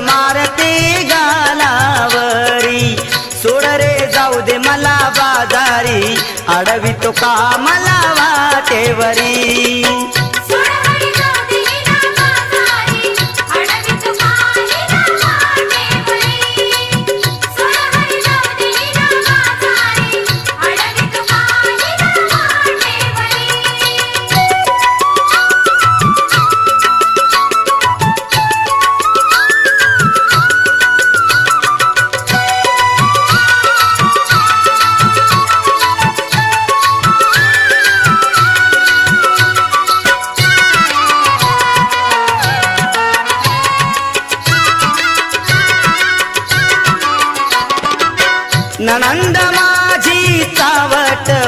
मारते गालावरी. सोड रे जाऊ दे मला बाजारी. अडवितो का मला நனந்தமா